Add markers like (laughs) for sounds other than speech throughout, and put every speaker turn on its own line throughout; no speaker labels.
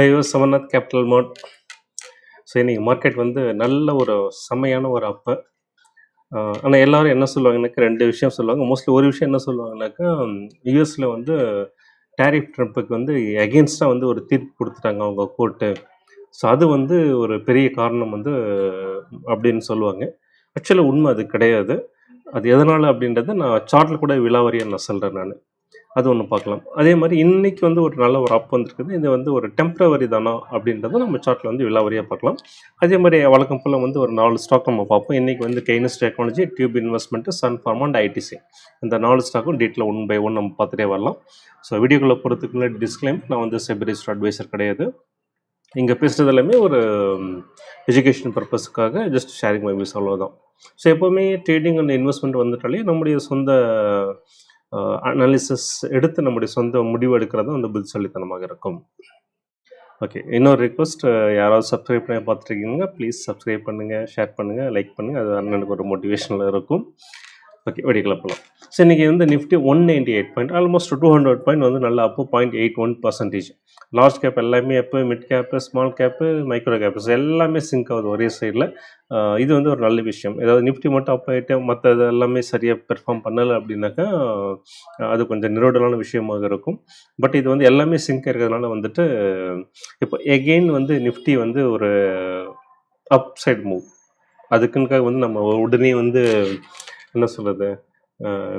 ஐயோ சமர்நாத் capital mart so இன்னைக்கு மார்க்கெட் வந்து நல்ல ஒரு செம்மையான ஒரு அப்போ ஆனால் எல்லோரும் என்ன சொல்லுவாங்கன்னாக்க ரெண்டு விஷயம் சொல்லுவாங்க. மோஸ்ட்லி ஒரு விஷயம் என்ன சொல்லுவாங்கனாக்கா யூஎஸில் வந்து டேரிஃப் ட்ரம்ப்புக்கு வந்து எகென்ஸ்டாக வந்து ஒரு தீர்ப்பு கொடுத்துட்டாங்க அவங்க கோர்ட்டு ஸோ அது வந்து ஒரு பெரிய காரணம் வந்து அப்படின்னு சொல்லுவாங்க. ஆக்சுவலாக உண்மை அது கிடையாது. அது எதனால் அப்படின்றத நான் சார்ட்டில் கூட விலாவரியாக நான் சொல்கிறேன் நான். அது ஒன்று பார்க்கலாம். அதே மாதிரி இன்னைக்கு வந்து ஒரு நல்ல ஒரு அப் வந்திருக்குது. இது வந்து ஒரு டெம்ப்ரவரி தானா அப்படின்றத நம்ம சார்ட்டில் வந்து விலாவரியாக பார்க்கலாம். அதே மாதிரி வழக்கம் போல் வந்து ஒரு நாலு ஸ்டாக் நம்ம பார்ப்போம். இன்னைக்கு வந்து Kaynes technology tube investment sun pharma and ITC இந்த நாலு ஸ்டாக்கும் டீட்டில் ஒன் பை ஒன் நம்ம பார்த்துட்டே வரலாம். ஸோ வீடியோக்குள்ளே போகிறதுக்கு டிஸ்க்ளைம் நான் வந்து செபரிஸ்ட் அட்வைசர் கிடையாது. இங்கே பேசுகிறது எல்லாமே ஒரு எஜுகேஷன் பர்பஸுக்காக ஜஸ்ட் ஷேரிங் மை விஸ் அவ்வளோதான் ஸோ எப்போவுமே ட்ரேடிங் அண்ட் இன்வெஸ்ட்மெண்ட் வந்துட்டாலே நம்முடைய சொந்த அனாலிசிஸ் எடுத்து நம்முடைய சொந்த முடிவு எடுக்கிறது வந்து புத்திசாலித்தனமாக இருக்கும். ஓகே இன்னொரு ரிக்வஸ்ட் யாராவது சப்ஸ்கிரைப் பண்ணி பார்த்துருக்கீங்க ப்ளீஸ் சப்ஸ்கிரைப் பண்ணுங்கள் ஷேர் பண்ணுங்கள் லைக் பண்ணுங்கள் அது அண்ணனுக்கு ஒரு மோட்டிவேஷனில் இருக்கும். ஓகே வெடிக்கல போகலாம் ஸோ இன்றைக்கி வந்து Nifty one ninety eight point almost two hundred point வந்து நல்லா up point eight one percentage large cap எல்லாமே அப்போ mid cap small cap micro caps எல்லாமே சிங்க் ஆகுது ஒரே சைடில் இது வந்து ஒரு நல்ல விஷயம். ஏதாவது நிஃப்டி மட்டும் அப் ஆகிட்டு மற்ற இது எல்லாமே சரியாக பெர்ஃபார்ம் பண்ணலை அப்படின்னாக்கா அது கொஞ்சம் நிரோடலான விஷயமாக இருக்கும். பட் இது வந்து எல்லாமே சிங்க் இருக்கிறதுனால வந்துட்டு இப்போ எகெயின் வந்து நிஃப்டி வந்து ஒரு அப் சைட் மூவ் அதுக்குன்னுக்காக வந்து நம்ம உடனே வந்து என்ன சொல்கிறது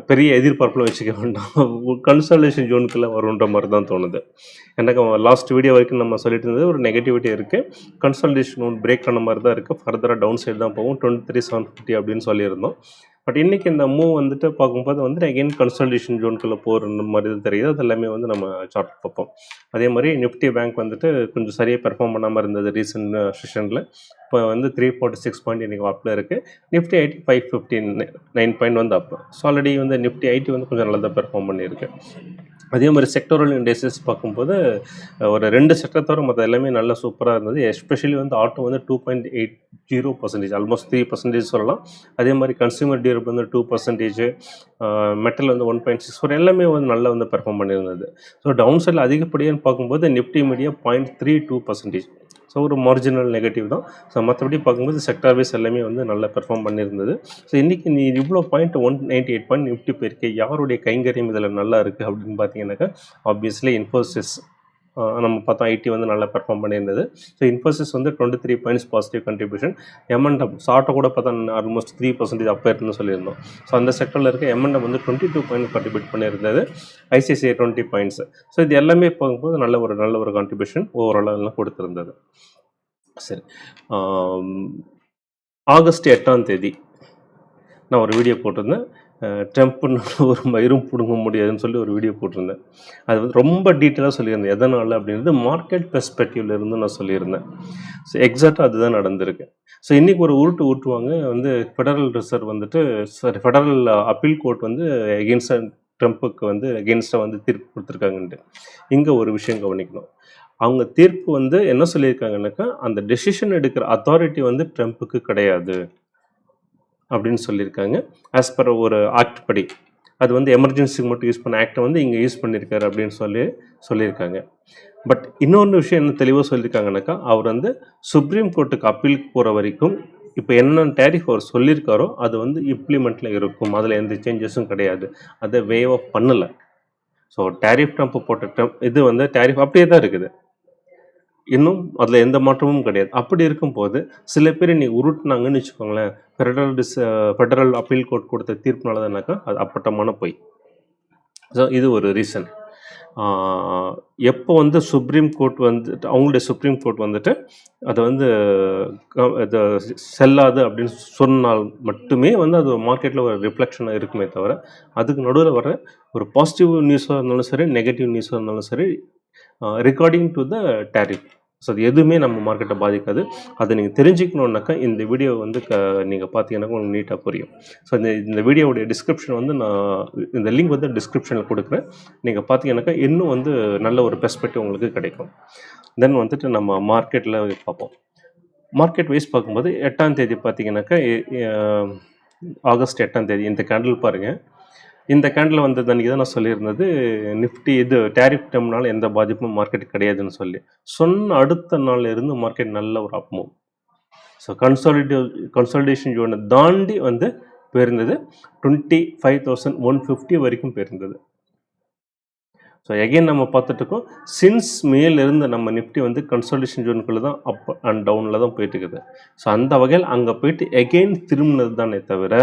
பெரிய எதிர்பார்ப்பில் வச்சுக்க வேண்டாம். கன்சல்டேஷன் ஜோனுக்குள்ளே வருன்ற மாதிரி தான் தோணுது. எனக்கு லாஸ்ட் வீடியோ வரைக்கும் நம்ம சொல்லிட்டு இருந்தது ஒரு நெகட்டிவிட்டி இருக்குது கன்சல்டேஷன் பிரேக் பண்ண மாதிரி தான் இருக்குது ஃபர்தராக டவுன் சைடு தான் போகும். டுவெண்ட்டி த்ரீ செவன் ஃபிஃப்டி அப்படின்னு சொல்லியிருந்தோம். பட் இன்றைக்கி இந்த மூவ் வந்துட்டு பார்க்கும்போது வந்துட்டு அகைன் கன்சல்டேஷன் ஜோன்குள்ளே போகிற மாதிரி தான் தெரியுது. அது எல்லாமே வந்து நம்ம சார்ட் பார்ப்போம். அதே மாதிரி நிஃப்டி பேங்க் வந்துட்டு கொஞ்சம் சரியாக பெர்ஃபார்ம் பண்ணாமல் இருந்தது ரீசெண்ட் செஷனில் இப்போ வந்து த்ரீ ஃபார்ட்டி சிக்ஸ் பாயிண்ட் இன்றைக்கி அப்பில் இருக்குது Nifty IT five fifteen nine point வந்து அப் ஸோ ஆல்ரெடி வந்து நிஃப்டி ஐடி வந்து கொஞ்சம் நல்லா தான் பெர்ஃபார்ம் பண்ணியிருக்கு. அதே மாதிரி செக்டோரல் இண்டஸ்ட்ரீஸ் பார்க்கும்போது ஒரு ரெண்டு செக்டர் மற்ற எல்லாமே நல்லா சூப்பராக இருந்தது. எஸ்பெஷலி வந்து ஆட்டோ வந்து two point eight zero percentage almost three percentage சொல்லலாம். அதே மாதிரி கன்சியூமர் டியூரப் வந்து டூ பர்சன்டேஜ் மெட்டல் வந்து ஒன் பாயிண்ட் சிக்ஸ் ஃபோர் எல்லாமே வந்து நல்லா வந்து பெர்ஃபார்ம் பண்ணியிருந்தது. ஸோ டவுன் சைடில் அதிகப்படியான்னு பார்க்கும்போது Nifty media point three two percentage so ஒரு மார்ஜினல் நெகட்டிவ் தான். ஸோ மற்றபடி பார்க்கும்போது செக்டார் வைஸ் எல்லாமே வந்து நல்லா பெர்ஃபார்ம் பண்ணியிருந்தது. ஸோ இன்றைக்கி நீ இவ்வளோ point one ninety eight point Nifty போயிருக்க. யாருடைய கைங்கரியம் இதில் நல்லா இருக்குது அப்படின்னு பார்த்தீங்கன்னாக்கா ஆப்வியஸ்லி இன்ஃபோசிஸ் நம்ம பார்த்தா ஐடி வந்து நல்லா பெர்ஃபார்ம் பண்ணியிருந்தது. ஸோ இன்ஃபோசிஸ் வந்து twenty three points positive contribution momentum சாட்டை கூட பார்த்தா ஆல்மோஸ்ட் த்ரீ பர்சன்டேஜ் அப்போ இருக்குன்னு சொல்லியிருந்தோம். ஸோ அந்த செக்டரில் இருக்க எம்என்டம் வந்து டுவெண்ட்டி டூ பாயிண்ட் கண்ட்ரிபியூட் பண்ணியிருந்தது ஐசிசிஐ டுவெண்ட்டி பாயிண்ட்ஸ் ஸோ இது எல்லாமே பார்க்கும்போது நல்ல ஒரு நல்ல ஒரு கான்ட்ரிபியூஷன் ஓவராலாக எல்லாம் கொடுத்துருந்தது. சரி. ஆகஸ்ட் எட்டாம் தேதி நான் ஒரு வீடியோ போட்டிருந்தேன். ட்ரம்ப்னு (laughs) ஒரு மயிரும் பிடுங்க முடியாதுன்னு சொல்லி ஒரு வீடியோ போட்டிருந்தேன். அது வந்து ரொம்ப டீட்டெயிலாக சொல்லியிருந்தேன். எதனால் அப்படின்றது மார்க்கெட் பெர்ஸ்பெக்டிவ்லேருந்து நான் சொல்லியிருந்தேன். ஸோ எக்ஸாக்டாக அதுதான் நடந்திருக்கு. ஸோ இன்றைக்கி ஒரு உருட்டு ஊட்டுவாங்க வந்து ஃபெடரல் ரிசர்வ் வந்துட்டு சாரி ஃபெடரல் அப்பீல் கோர்ட் வந்து எகென்ஸ்டாக ட்ரம்ப்புக்கு வந்து எகென்ஸ்டாக வந்து தீர்ப்பு கொடுத்துருக்காங்கன்ட்டு. இங்கே ஒரு விஷயம் கவனிக்கணும். அவங்க தீர்ப்பு வந்து என்ன சொல்லியிருக்காங்கன்னாக்கா அந்த டெசிஷன் எடுக்கிற அத்தாரிட்டி வந்து ட்ரம்ப்புக்கு கிடையாது. அப்படின்னு சொல்லியிருக்காங்க. ஆஸ் பர் ஒரு ஆக்ட் படி. அது வந்து எமர்ஜென்சிக்கு மட்டும் யூஸ் பண்ண ஆக்டை வந்து இங்கே யூஸ் பண்ணியிருக்காரு அப்படின்னு சொல்லி சொல்லியிருக்காங்க. பட் இன்னொன்று விஷயம் என்ன தெளிவாக சொல்லியிருக்காங்கனாக்கா அவர் வந்து சுப்ரீம் கோர்ட்டுக்கு அப்பீலுக்கு போகிற வரைக்கும் இப்போ என்னென்ன டேரிஃப் அவர் சொல்லியிருக்காரோ அது வந்து இம்ப்ளிமெண்ட்டில் இருக்கும். அதில் எந்த சேஞ்சஸும் கிடையாது. அதை வேவ் ஆஃப் பண்ணலை. ஸோ டேரிஃப் ட்ரம்ப் போட்ட ட்ரம்ப் இது வந்து டேரிஃப் அப்படியே தான் இருக்குது. இன்னும் அதில் எந்த மாற்றமும் கிடையாது. அப்படி இருக்கும்போது சில பேர் நீ உருட்டுனாங்கன்னு வச்சுக்கோங்களேன் ஃபெடரல் டிஸ் ஃபெடரல் அப்பீல் கோர்ட் கொடுத்த தீர்ப்புனால தானாக்கா அது அப்பட்டமான பொய். ஸோ இது ஒரு ரீசன் எப்போ வந்து சுப்ரீம் கோர்ட் வந்து அவங்களுடைய சுப்ரீம் கோர்ட் வந்துட்டு அதை வந்து க- செல்லாது அப்படின்னு சொன்னால் மட்டுமே வந்து அது மார்க்கெட்டில் ஒரு ரிஃப்ளெக்ஷனாக இருக்குமே தவிர அதுக்கு நடுவில் வர ஒரு பாசிட்டிவ் நியூஸாக இருந்தாலும் சரி நெகட்டிவ் நியூஸாக இருந்தாலும் சரி regarding to the tariff so அது எதுவுமே நம்ம மார்க்கெட்டை பாதிக்காது. அதை நீங்கள் தெரிஞ்சுக்கணுன்னாக்கா இந்த வீடியோ வந்து க நீங்கள் பார்த்தீங்கன்னா உங்களுக்கு நீட்டாக புரியும். ஸோ இந்த இந்த வீடியோவுடைய டிஸ்கிரிப்ஷன் வந்து நான் இந்த லிங்க் வந்து டிஸ்கிரிப்ஷனில் கொடுக்குறேன். நீங்கள் பார்த்தீங்கன்னாக்கா இன்னும் வந்து நல்ல ஒரு பெர்ஸ்பெக்டிவ் உங்களுக்கு கிடைக்கும். தென் வந்துட்டு நம்ம மார்க்கெட்டில் பார்ப்போம். மார்க்கெட் வைஸ் பார்க்கும்போது எட்டாம் தேதி பார்த்தீங்கன்னாக்கா எ- ஆகஸ்ட் எட்டாம் தேதி இந்த கேண்டில் பாருங்கள் இந்த கேண்டில் வந்தது அன்றைக்கி தான் நான் சொல்லியிருந்தது நிஃப்டி இது டேரிஃப் டேம்னால எந்த பாதிப்பும் மார்க்கெட் கிடையாதுன்னு சொல்லி. சொன்ன அடுத்த நாள்ல இருந்து மார்க்கெட் நல்ல ஒரு அப்மூவ் ஸோ கன்சாலிடே கன்சாலிடேஷன் ஜோனை தாண்டி வந்து போயிருந்தது twenty five thousand one fifty வரைக்கும் போயிருந்தது ஸோ எகைன் நம்ம பார்த்துட்டு சின்ஸ் மேலிருந்து நம்ம நிஃப்டி வந்து கன்சல்டேஷன் ஜோனுக்குள்ளே தான் அப் அண்ட் டவுனில் தான் போயிட்டு இருக்குது. ஸோ அந்த வகையில் அங்கே போயிட்டு எகெயின் திரும்பினது தானே தவிர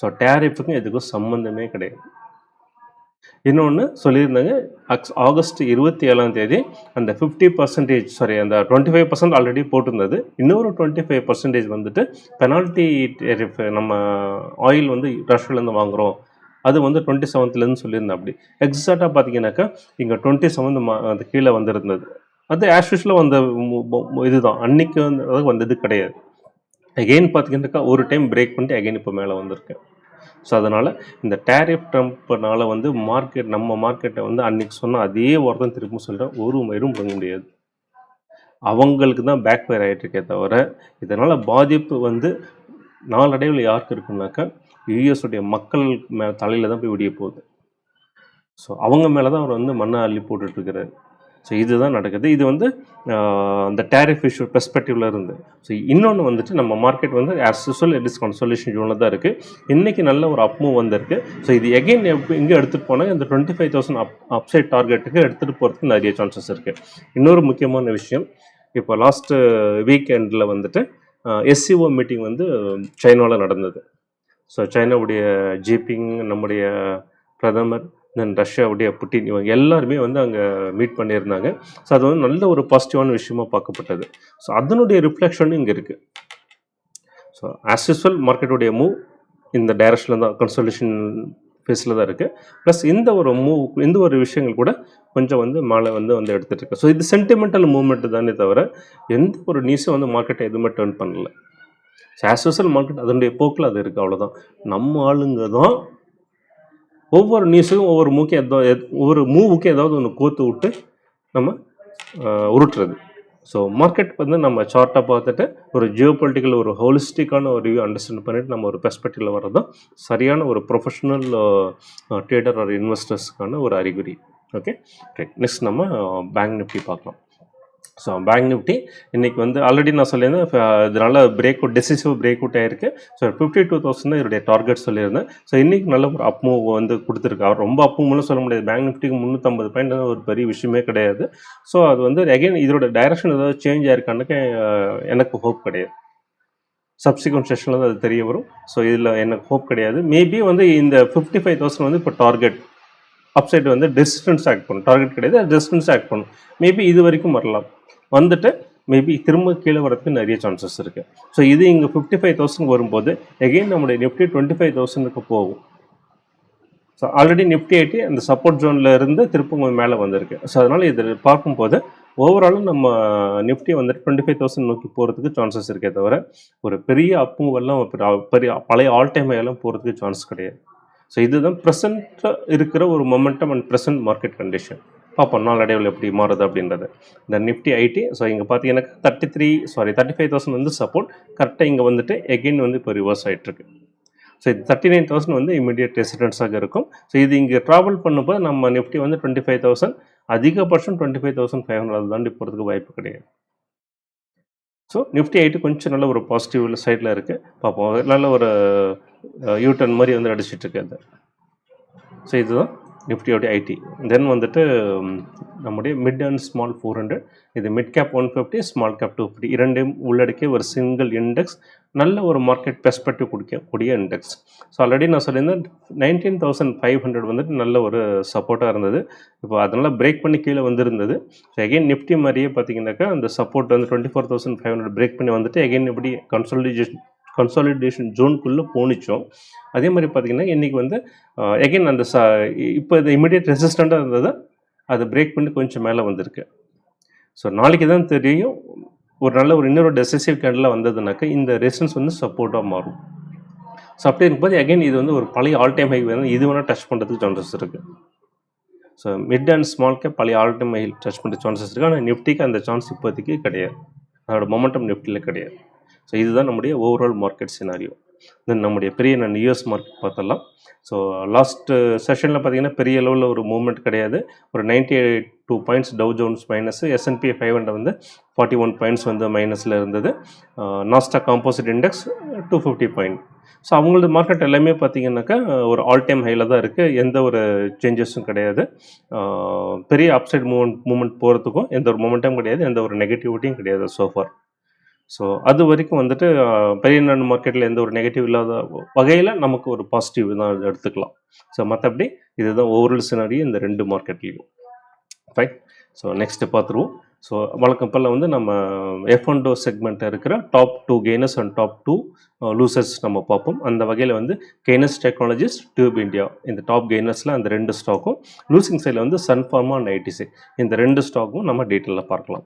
ஸோ டேரிஃபுக்கும் இதுக்கும் சம்மந்தமே கிடையாது. இன்னொன்று சொல்லியிருந்தாங்க அக்ஸ் ஆகஸ்ட் இருபத்தி ஏழாம் தேதி அந்த ஃபிஃப்டி பர்சன்டேஜ் சாரி அந்த டுவெண்ட்டி ஃபைவ் பர்சன்ட் ஆல்ரெடி போட்டிருந்தது. இன்னொரு டுவெண்ட்டி ஃபைவ் பர்சன்டேஜ் வந்துட்டு பெனால்ட்டி டேரிஃப் நம்ம ஆயில் வந்து ரஷ்யாலேருந்து வாங்குகிறோம் அது வந்து டுவெண்ட்டி செவன்த்லேருந்து சொல்லியிருந்தேன் அப்படி. எக்ஸாக்டாக பார்த்தீங்கன்னாக்கா இங்கே டுவெண்ட்டி செவன்த் மா அது கீழே வந்திருந்தது. அது ஆஸ் வந்த இதுதான். அன்னைக்கு வந்து வந்தது கிடையாது. அகெயின் பார்த்தீங்கன்னாக்கா ஒரு டைம் பிரேக் பண்ணிட்டு அகைன் இப்போ மேலே வந்திருக்கு ஸோ அதனால் இந்த டேரிஃப் ட்ரம்ப்னால் வந்து மார்க்கெட் நம்ம மார்க்கெட்டை வந்து அன்றைக்கி சொன்னால் அதே வார்த்தை திரும்ப சொல்கிறேன் ஒரு மயிரும் பண்ண முடியாது. அவங்களுக்கு தான் பேக் ஃபயர் ஆகிட்டுருக்கே தவிர இதனால் பாதிப்பு வந்து நாளடைவில் யாருக்கு இருக்குன்னாக்கா யூஎஸ் மக்கள் மே தலையில் தான் போய் விடிய போகுது. ஸோ அவங்க மேலே தான் அவர் வந்து மண்ணை அள்ளி போட்டுட்ருக்கிறாரு ஸோ இதுதான் நடக்குது. இது வந்து அந்த டேரிஃப் இஷ்யூ பெர்ஸ்பெக்டிவ்ல இருந்து. ஸோ இன்னொன்று வந்துட்டு நம்ம மார்க்கெட் வந்து as usual it is consolidation ஜோனில் தான் இருக்குது இன்றைக்கி நல்ல ஒரு அப்மூவ் வந்திருக்கு. ஸோ இது எகைன் இங்கே எடுத்துகிட்டு போனால் இந்த twenty five thousand up upside டார்கெட்டுக்கு எடுத்துகிட்டு போகிறதுக்கு நிறைய சான்சஸ் இருக்குது இன்னொரு முக்கியமான விஷயம் இப்போ லாஸ்ட்டு வீக்கெண்டில் வந்துட்டு எஸ்சிஓ மீட்டிங் வந்து சைனாவில் நடந்தது. ஸோ சைனாவுடைய ஜிபிங் நம்முடைய பிரதமர் தென் ரஷ்யாவுடைய புட்டின் இவங்க எல்லாருமே வந்து அங்கே மீட் பண்ணியிருந்தாங்க. ஸோ அது வந்து நல்ல ஒரு பாசிட்டிவான விஷயமா பார்க்கப்பட்டது. ஸோ அதனுடைய ரிஃப்ளெக்ஷனும் இங்கே இருக்குது ஸோ ஆஸ் யூஸ்வல் மார்க்கெட்டுடைய மூவ் இந்த டைரக்ஷனில் தான் கன்சல்டேஷன் ஃபேஸில் தான் இருக்குது ப்ளஸ் இந்த ஒரு மூவ் இந்த ஒரு விஷயங்கள் கூட கொஞ்சம் வந்து மேலே வந்து வந்து எடுத்துகிட்டு இருக்கு. ஸோ இது சென்டிமெண்டல் மூவ்மெண்ட் தானே தவிர எந்த ஒரு நியூஸும் வந்து மார்க்கெட்டை எதுவுமே டேர்ன் பண்ணல. ஸோ ஆஸ் யூஸ்வல் மார்க்கெட் அதனுடைய போக்கில் அது இருக்குது அவ்வளோதான் நம்ம ஆளுங்க தான் ஒவ்வொரு நியூஸுக்கும் ஒவ்வொரு மூக்கே ஏதோ ஒவ்வொரு மூவுக்கு ஏதாவது ஒன்று கோத்து விட்டு நம்ம உருட்டுறது. ஸோ மார்க்கெட் வந்து நம்ம சார்ட்டாக பார்த்துட்டு ஒரு ஜியோ பொலிட்டிக்கல் ஒரு ஹோலிஸ்டிக்கான ஒரு வியூ அண்டர்ஸ்டாண்ட் பண்ணிட்டு நம்ம ஒரு பெர்ஸ்பெக்டிவில் வர்றது தான் சரியான ஒரு ப்ரொஃபஷனல் ட்ரேடர் ஒரு இன்வெஸ்டர்ஸ்க்கான ஒரு அறிகுறி. ஓகே ரைட் நெக்ஸ்ட் நம்ம பேங்க் நிஃப்டி பார்க்கலாம். ஸோ பேங்க் நிஃப்டி இன்றைக்கி வந்து ஆல்ரெடி நான் சொல்லியிருந்தேன் இதனால் break out decisive break out ஆயிருக்கு. ஸோ ஃபிஃப்டி டூ தௌசண்ட் தான் இதோடைய டார்கெட் சொல்லியிருந்தேன். ஸோ இன்றைக்கி நல்ல ஒரு அப் மூவ் வந்து கொடுத்துருக்கு. அவர் ரொம்ப அப் மூவ்னு சொல்ல முடியாது. பேங்க் நிஃப்டிக்கு முந்நூற்றம்பது பாயிண்ட் ஒரு பெரிய விஷயமே கிடையாது. ஸோ அது வந்து அகைன் இதோட டைரக்ஷன் ஏதாவது சேஞ்ச் ஆயிருக்கானுக்கு எனக்கு ஹோப் கிடையாது. சப்சிக்வன்ட் செஷனில் தான் அது தெரிய வரும். ஸோ இதில் எனக்கு ஹோப் கிடையாது. மேபி வந்து இந்த ஃபிஃப்டி ஃபைவ் தௌசண்ட் வந்து இப்போ டார்கெட் அப்சைட் வந்து டிஸ்டன்ஸ் ஆக்ட் பண்ணும். டார்கெட் கிடையாது டிஸ்டன்ஸ் ஆக்ட் பண்ணும். மேபி இது வரைக்கும் வரலாம். வந்துட்டு மேபி திரும்ப கீழே வரதுக்கு நிறைய சான்சஸ் இருக்குது ஸோ இது இங்கே ஃபிஃப்டி ஃபைவ் தௌசண்ட் வரும்போது எகெயின் நம்முடைய நிஃப்டி டுவெண்ட்டி ஃபைவ் தௌசண்ட்க்கு போகும். ஸோ ஆல்ரெடி நிஃப்டி ஐட்டி அந்த சப்போர்ட் ஜோனில் இருந்து திரும்ப மேலே வந்திருக்கு. ஸோ அதனால் இது பார்க்கும்போது ஓவராலும் நம்ம நிஃப்டி வந்துட்டு டுவெண்ட்டி ஃபைவ் தௌசண்ட் நோக்கி போகிறதுக்கு சான்சஸ் இருக்கே தவிர ஒரு பெரிய அப்புங்கெல்லாம் பெரிய பழைய ஆல் டைம் எல்லாம் போகிறதுக்கு சான்ஸ் கிடையாது. ஸோ இதுதான் ப்ரெசண்ட்டாக இருக்கிற ஒரு momentum and present market condition பார்ப்போம் நாளடைவில் எப்படி மாறுது அப்படின்றது. இந்த நிஃப்டி ஐடி ஸோ இங்கே பார்த்தீங்கன்னா thirty three sorry thirty five thousand வந்து சப்போர்ட் கரெக்டாக இங்கே வந்துட்டு எகெயின் வந்து இப்போ ரிவர்ஸ் ஆகிட்டுருக்கு ஸோ இது தேர்ட்டி நைன் தௌசண்ட் வந்து இமீடியட் ரெசிடென்ஸாக இருக்கும். ஸோ இது இங்கே ட்ராவல் பண்ணும்போது நம்ம நிஃப்டி வந்து டுவெண்ட்டி ஃபைவ் தௌசண்ட் அதிகபட்சம் twenty five thousand five hundred தாண்டி போகிறதுக்கு வாய்ப்பு கிடையாது. ஸோ நிஃப்டி ஐட்டு கொஞ்சம் நல்ல ஒரு பாசிட்டிவ் சைடில் இருக்குது பார்ப்போம் நல்ல ஒரு யூ டர்ன் மாதிரி வந்து அடிச்சிட்ருக்கு அது. ஸோ இதுதான். நிஃப்டியோடைய ஐடி தென் வந்துட்டு நம்முடைய mid and small four hundred இது mid cap one fifty small cap two fifty இரண்டையும் உள்ளடக்கிய ஒரு சிங்கிள் இண்டெக்ஸ் நல்ல ஒரு மார்க்கெட் பெர்ஸ்பெக்டிவ் கொடுக்கக்கூடிய இண்டெக்ஸ் ஸோ ஆல்ரெடி நான் சொல்லியிருந்தேன் நைன்டீன் தௌசண்ட் ஃபைவ் ஹண்ட்ரட் வந்துட்டு நல்ல ஒரு சப்போர்ட்டாக இருந்தது. இப்போ அதனால் பிரேக் பண்ணி கீழே வந்திருந்தது. ஸோ எகைன் நிஃப்டி மாதிரியே பார்த்தீங்கன்னாக்கா அந்த சப்போர்ட் வந்து twenty four thousand five hundred break பண்ணி வந்துட்டு எகைன் எப்படி கன்சாலிடேஷன் கன்சாலிடேஷன் ஜோனுக்குள்ளே போனிச்சோம். அதே மாதிரி பார்த்தீங்கன்னா இன்றைக்கி வந்து எகைன் அந்த சா இப்போ இது இமீடியட் ரெசிஸ்டண்ட்டாக இருந்தது அது பிரேக் பண்ணி கொஞ்சம் மேலே வந்திருக்கு. ஸோ நாளைக்கு தான் தெரியும் ஒரு நல்ல ஒரு இன்னொரு டெசிசிவ் கேண்டில் வந்ததுனாக்கா இந்த ரெசிஸ்டன்ஸ் வந்து சப்போர்ட்டாக மாறும். ஸோ அப்படி இருக்கும்போது அகைன் இது வந்து ஒரு பழைய ஆல் டைம் ஹை வந்து இது வேணால் டச் பண்ணுறதுக்கு சான்சஸ் இருக்குது so mid and small cap பழைய ஆல் டைம் ஹை டச் பண்ணுற சான்சஸ் இருக்குது ஆனால் நிஃப்டிக்கு அந்த சான்ஸ் இப்போதைக்கு கிடையாது. அதோட மொமெண்டம் நிஃப்டியில் கிடையாது. ஸோ இதுதான் நம்முடைய ஓவரால் மார்க்கெட் சினாரியோ தென் நம்முடைய பெரிய நான் யூஎஸ் மார்க்கெட் பார்த்தலாம் ஸோ லாஸ்ட் செஷனில் பார்த்தீங்கன்னா பெரிய அளவில் ஒரு மூவ்மெண்ட் கிடையாது. ஒரு ninety eight two points Dow Jones minus S&P five hundred வந்து ஃபார்ட்டி ஒன் பாயிண்ட்ஸ் வந்து மைனஸில் இருந்தது. Nasdaq composite index two fifty point so அவங்களோட மார்க்கெட் எல்லாமே பார்த்தீங்கன்னாக்கா ஒரு ஆல் டைம் ஹையில் தான் இருக்குது எந்த ஒரு சேஞ்சஸும் கிடையாது. Uh, பெரிய அப்சைட் மூமெண்ட் மூமெண்ட் போகிறதுக்கும் எந்த ஒரு மொமெண்ட்டும் கிடையாது. எந்த ஒரு நெகட்டிவிட்டியும் கிடையாது சோஃபார் ஸோ அது வரைக்கும் வந்துட்டு பெரிய நாடு மார்க்கெட்டில் எந்த ஒரு நெகட்டிவ் இல்லாத வகையில் நமக்கு ஒரு பாசிட்டிவ் தான் எடுத்துக்கலாம். ஸோ மற்றபடி இதுதான் ஓவரால் சினாரி இந்த ரெண்டு மார்க்கெட்லேயும் ரைட் ஸோ நெக்ஸ்ட்டு பார்த்துருவோம் ஸோ வழக்கம் போல் வந்து நம்ம எஃப் ஒன் டோ செக்மெண்ட்டில் இருக்கிற top two gainers and top two losers நம்ம பார்ப்போம். அந்த வகையில் வந்து கெய்னஸ் டெக்னாலஜிஸ் டியூப் இந்தியா இந்த டாப் கெய்னர்ஸில் அந்த ரெண்டு ஸ்டாக்கும் லூசிங் சைடில் வந்து சன்ஃபார்மா அண்ட் ஐடிசி இந்த ரெண்டு ஸ்டாக்கும் நம்ம டீட்டெயிலில் பார்க்கலாம்.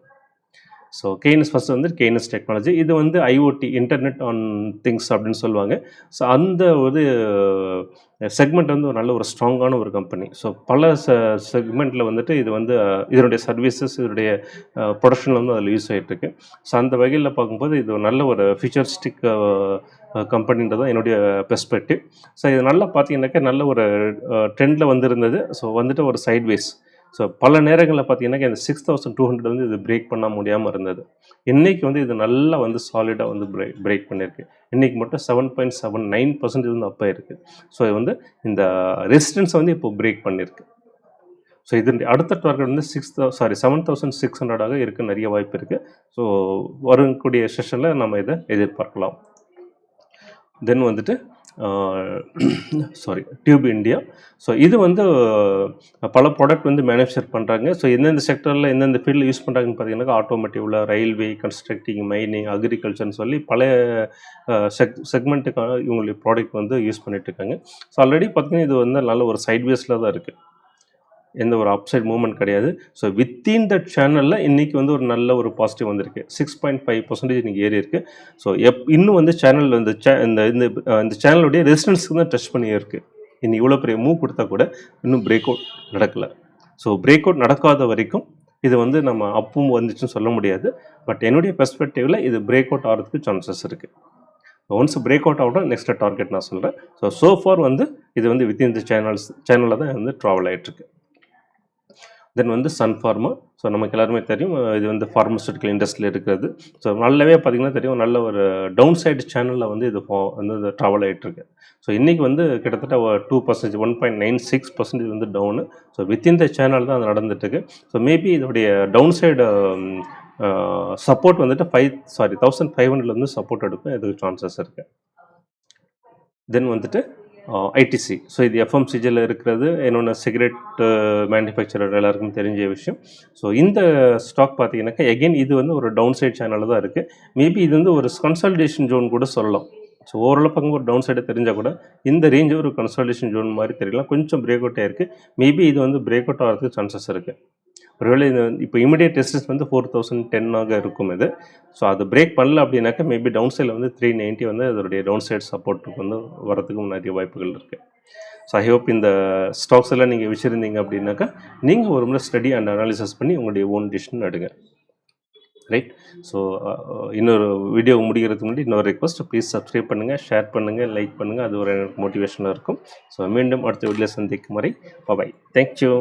ஸோ கேஎன்எஸ் ஃபஸ்ட் வந்து கேஎன்எஸ் டெக்னாலஜி இது வந்து ஐஓடி இன்டர்நெட் ஆன் திங்ஸ் அப்படின்னு சொல்லுவாங்க. ஸோ அந்த ஒரு செக்மெண்ட் வந்து ஒரு நல்ல ஒரு ஸ்ட்ராங்கான ஒரு கம்பெனி ஸோ பல ச செக்மெண்ட்டில் வந்துட்டு இது வந்து இதனுடைய சர்வீசஸ் இதனுடைய ப்ரொடக்ஷனில் வந்து அதில் யூஸ் ஆகிட்டுருக்கு ஸோ அந்த வகையில் பார்க்கும்போது இது ஒரு நல்ல ஒரு ஃபியூச்சரிஸ்டிக் கம்பெனின்றது தான் என்னுடைய பெர்ஸ்பெக்டிவ் ஸோ இது நல்லா பார்த்தீங்கன்னாக்கா நல்ல ஒரு ட்ரெண்டில் வந்திருந்தது. ஸோ வந்துட்டு ஒரு சைட்வேஸ் ஸோ பல நேரங்களில் பார்த்தீங்கன்னா இந்த சிக்ஸ் தௌசண்ட் டூ ஹண்ட்ரட் வந்து இது பிரேக் பண்ண முடியாமல் இருந்தது. இன்றைக்கி வந்து இது நல்லா வந்து சாலிடாக வந்து பிரேக் பிரேக் பண்ணியிருக்கு இன்னைக்கு மட்டும் seven point seven nine percentage வந்து அப்போ இருக்குது ஸோ இது வந்து இந்த ரெசிஸ்டன்ஸை வந்து இப்போ பிரேக் பண்ணியிருக்கு ஸோ இது அடுத்த டார்கெட் வந்து six sorry seven thousand six ஹண்ட்ரடாக இருக்க நிறைய வாய்ப்பு இருக்குது ஸோ வரக்கூடிய செஷனில் நம்ம இதை எதிர்பார்க்கலாம். தென் வந்துட்டு சாரி டியூப் இந்தியா ஸோ இது வந்து பல ப்ராடக்ட் வந்து மேனுஃபேக்சர் பண்ணுறாங்க ஸோ எந்தெந்த செக்டரில் எந்தெந்த ஃபீல்டில் யூஸ் பண்ணுறாங்கன்னு பார்த்தீங்கன்னா ஆட்டோமேட்டிவில் ரயில்வே கன்ஸ்ட்ரக்டிங் மைனிங் அக்ரிகல்ச்சர்னு சொல்லி பல செக் செக்மெண்ட்டுக்கான இவங்களுடைய ப்ராடக்ட் வந்து யூஸ் பண்ணிட்டு இருக்காங்க. ஸோ ஆல்ரெடி பார்த்தீங்கன்னா இது வந்து நல்ல ஒரு சைட்வேஸில் தான் இருக்குது எந்த ஒரு அப்சைட் மூவ்மெண்ட் கிடையாது. ஸோ வித்தின் த சேனலில் இன்றைக்கி வந்து ஒரு நல்ல ஒரு பாசிட்டிவ் வந்திருக்கு. சிக்ஸ் பாயிண்ட் ஃபைவ் பர்சன்டேஜ் இன்றைக்கி ஏறி இருக்கு. ஸோ எப் இன்னும் வந்து சேனல் இந்த சே இந்த இந்த சேனலுடைய ரெசிஸ்டன்ஸ்க்கு தான் டச் பண்ணி இருக்கு. இன்னும் இவ்வளோ பெரிய மூவ் கொடுத்தா கூட இன்னும் பிரேக் அவுட் நடக்கலை. ஸோ பிரேக் அவுட் நடக்காத வரைக்கும் இது வந்து நம்ம அப்பும் வந்துச்சுன்னு சொல்ல முடியாது. பட் என்னுடைய பெர்ஸ்பெக்டிவில் இது பிரேக் அவுட் ஆகிறதுக்கு சான்சஸ் இருக்குது ஒன்ஸ் பிரேக் அவுட் ஆகட்டும் நெக்ஸ்ட் டார்கெட் நான் சொல்கிறேன் ஸோ ஸோ ஃபார் வந்து இது வந்து வித்தின் த சேனல்ஸ் சேனலில் தான் வந்து ட்ராவல் ஆகிட்டுருக்கு தென் வந்து சன் ஃபார்மா ஸோ நமக்கு எல்லாருமே தெரியும் இது வந்து ஃபார்மசூட்டிக்கல் இண்டஸ்ட்ரியில் இருக்கிறது. ஸோ நல்லாவே பார்த்தீங்கன்னா தெரியும் நல்ல ஒரு டவுன் சைடு சேனலில் வந்து இது வந்து ட்ராவல் ஆகிட்டுருக்கு ஸோ இன்றைக்கி வந்து கிட்டத்தட்ட two percentage one point nine six percentage வந்து down so within the channel தான் அது நடந்துட்டுருக்கு. ஸோ மேபி இதோடைய டவுன் சைடு சப்போர்ட் வந்துட்டு ஃபைவ் சாரி தௌசண்ட் ஃபைவ் ஹண்ட்ரட்லேருந்து சப்போர்ட் எடுக்கும் இதுக்கு சான்சஸ் இருக்குது தென் வந்துட்டு ஐடிசி ஸோ இது எஃப்எம்சிஜியில் இருக்கிறது. என்னோடய சிகரெட் மேனுஃபேக்சரர் எல்லாருக்கும் தெரிஞ்ச விஷயம். ஸோ இந்த ஸ்டாக் பார்த்தீங்கன்னாக்கா எகைன் இது வந்து ஒரு டவுன் சைட் சேனலில் தான் இருக்குது மேபி இது வந்து ஒரு கன்சல்டேஷன் ஜோன் கூட சொல்லலாம். ஸோ ஓரளவு பக்கம் ஒரு டவுன் சைடு தெரிஞ்சால் கூட இந்த ரேஞ்ச் ஒரு கன்சல்டேஷன் ஜோன் மாதிரி தெரியலாம். கொஞ்சம் பிரேக் அவுட் ஆயிருக்கு. மேபி இது வந்து பிரேக் அவுட் ஆகிறதுக்கு சான்சஸ் இருக்குது ஒருவேளை இது இப்போ இமிடியட் ரெசிஸ்டன்ஸ் வந்து ஃபோர் தௌசண்ட் டென்னாக இருக்கும் இது. ஸோ அது பிரேக் பண்ணல அப்படின்னாக்கா மேபி டவுன் சைடில் வந்து த்ரீ நைன்ட்டி வந்து அதோடைய டவுன் சைடு சப்போர்ட்டுக்கு வந்து வரதுக்கும் நிறைய வாய்ப்புகள் இருக்குது ஸோ ஐ ஹோப் இந்த ஸ்டாக்ஸ் எல்லாம் நீங்கள் வச்சுருந்தீங்க அப்படின்னாக்கா நீங்கள் ஒரு முறை ஸ்டடி அண்ட் அனாலிசிஸ் பண்ணி உங்களுடைய ஓன் டிசிஷன் எடுங்க. ரைட் ஸோ இன்னொரு வீடியோ முடிகிறதுக்கு முன்னாடி இன்னொரு ரெக்வஸ்ட் ப்ளீஸ் சப்ஸ்கிரைப் பண்ணுங்கள் ஷேர் பண்ணுங்கள் லைக் பண்ணுங்கள் அது ஒரு எனக்கு மோட்டிவேஷனாக இருக்கும். ஸோ மீண்டும் அடுத்த வீடியோ சந்திக்கும் வரை பாய் தேங்க்யூ